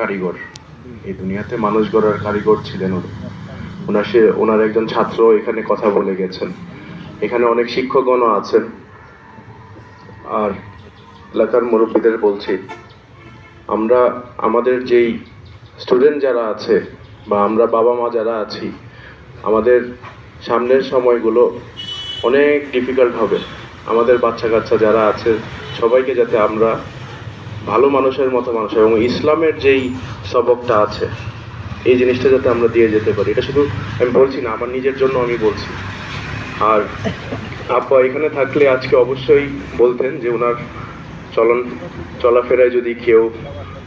কারিগর। এই দুনিয়াতে মানুষ গড়ার কারিগর ছিলেন উনি। ওনার সে ওনার একজন ছাত্র এখানে কথা বলে গেছেন। এখানে অনেক শিক্ষকগণও আছেন। আর এলাকার মুরব্বীদের বলছি, আমরা আমাদের যেই স্টুডেন্ট যারা আছে বা আমরা বাবা মা যারা আছি, আমাদের সামনের সময়গুলো অনেক ডিফিকাল্ট হবে। আমাদের বাচ্চা কাচ্চা যারা আছে, সবাইকে যাতে আমরা ভালো মানুষের মতো মানুষ এবং ইসলামের যেই সবকটা আছে, এই জিনিসটা যাতে আমরা দিয়ে যেতে পারি। এটা শুধু আমি বলছি না, আমার নিজের জন্য আমি বলছি। আর আপা এখানে থাকলে আজকে অবশ্যই বলতেন যে ওনার চলন, চলাফেরায় যদি কেউ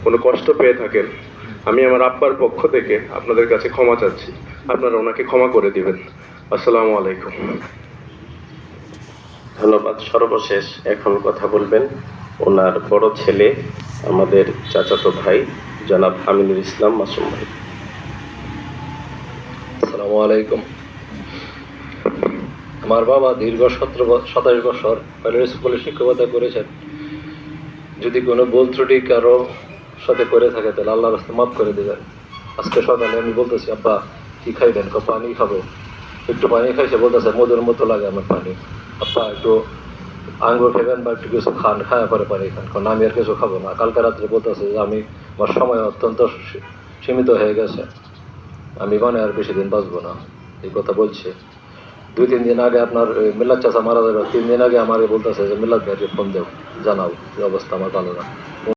কোনো কষ্ট পেয়ে থাকেন, আমি আমার আব্বার পক্ষ থেকে আপনাদের কাছে ক্ষমা চাচ্ছি। আপনারা ওনাকে ক্ষমা করে দিবেন। আসসালামু আলাইকুম। ধন্যবাদ। সর্বশেষ এখন কথা বলবেন ওনার বড় ছেলে, আমাদের চাচাতো ভাই, জনাব আমিনুল ইসলাম মাসুম ভাই। আসসালামু আলাইকুম। আমার বাবা দীর্ঘ সতেরো সাতাশ বছর প্রাইমারি স্কুলে শিক্ষকতা করেছেন। যদি কোনো ভুল ত্রুটি কারও সাথে করে থাকে, তাহলে আল্লাহ রাস্তা মাফ করে দেবেন। আজকে সকালে আমি বলতেছি, আব্বা, কি খাইবেন? পানি খাব? একটু পানি খাইছে বলতেছে মধুর মতো লাগে আমার পানি। আব্বা একটু আঙ্গুর খাবেন বা একটু কিছু খান খাওয়া পরে পানি খান। কারণ আমি আর কিছু খাব না। কালকে রাত্রে বলতেছে যে আমি আমার সময় অত্যন্ত সীমিত হয়ে গেছে। আমি মানে আর বেশি দিন বাঁচবো না। এই কথা বলছে। দুই তিন দিন আগে আপনার এ, মিল্লাত চাচা মারা যাবে। তিন দিন আগে আমাকে বলতেছে যে মিল্লাত ভাইকে ফোন দেও জানাও অবস্থা আমার ভালো না।